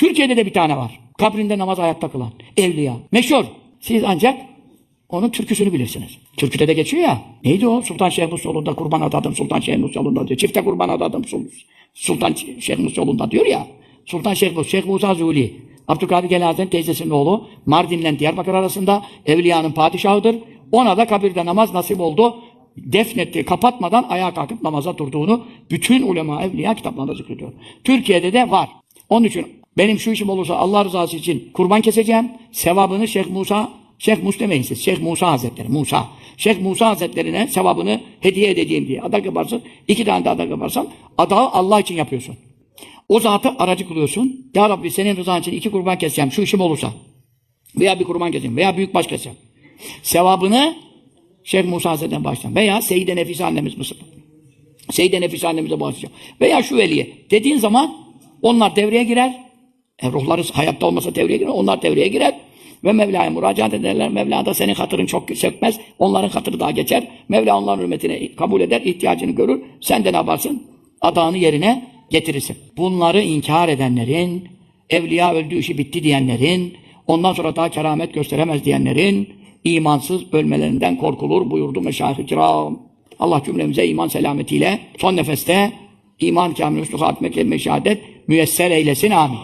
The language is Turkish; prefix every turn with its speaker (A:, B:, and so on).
A: Türkiye'de de bir tane var. Kabrinde namaz ayakta kılan. Evliya. Meşhur. Siz ancak onun türküsünü bilirsiniz. Türküde de geçiyor ya. Neydi o? Sultan Şehmus yolunda kurban adadım, Sultan Şehmus yolunda diyor. Çifte kurban adadım, Sul- Sultan Şehmus yolunda diyor ya. Sultan Şehmus, Şeyh Musa Zuli. Abdülkadir Hazretleri'nin teyzesinin oğlu. Mardin'le Diyarbakır arasında Evliya'nın padişahıdır. Ona da kabirde namaz nasip oldu. Defnetti, kapatmadan ayağa kalkıp namaza durduğunu bütün ulema, evliya kitaplarında zikrediyor. Türkiye'de de var. Onun için benim şu işim olursa Allah rızası için kurban keseceğim. Sevabını Şeyh Musa, Şeyh Mus demeyin siz. Şeyh Musa Hazretleri, Musa. Şeyh Musa Hazretlerine sevabını hediye edeceğim diye adak yaparsın. iki tane de adak yaparsan adağı Allah için yapıyorsun. O zatı aracı kılıyorsun. Ya Rabbi senin rızan için iki kurban keseceğim şu işim olursa. Veya bir kurban keseceğim veya büyük baş keseceğim. Sevabını Şeyh Musa Hazretleri'nden başlayacağım. Veya Seyyide Nefise annemiz Mısır. Seyyide Nefise annemize bağışlayacağım. Veya şu veliye. Dediğin zaman onlar devreye girer. E, ruhları hayatta olmasa devreye girer. Onlar devreye girer. Ve Mevla'ya müracaat ederler. Mevla da senin hatırın çok sökmez. Onların hatırı daha geçer. Mevla onların hürmetine kabul eder. ihtiyacını görür. Sen de ne yaparsın? Adağını yerine getirirsin. Bunları inkar edenlerin, evliya öldü işi bitti diyenlerin, ondan sonra daha keramet gösteremez diyenlerin imansız ölmelerinden korkulur buyurdu meşayih-i kiram. Allah cümlemize iman selametiyle son nefeste iman kamil hüsnü hatime kelime şehadet müyesser eylesin amin.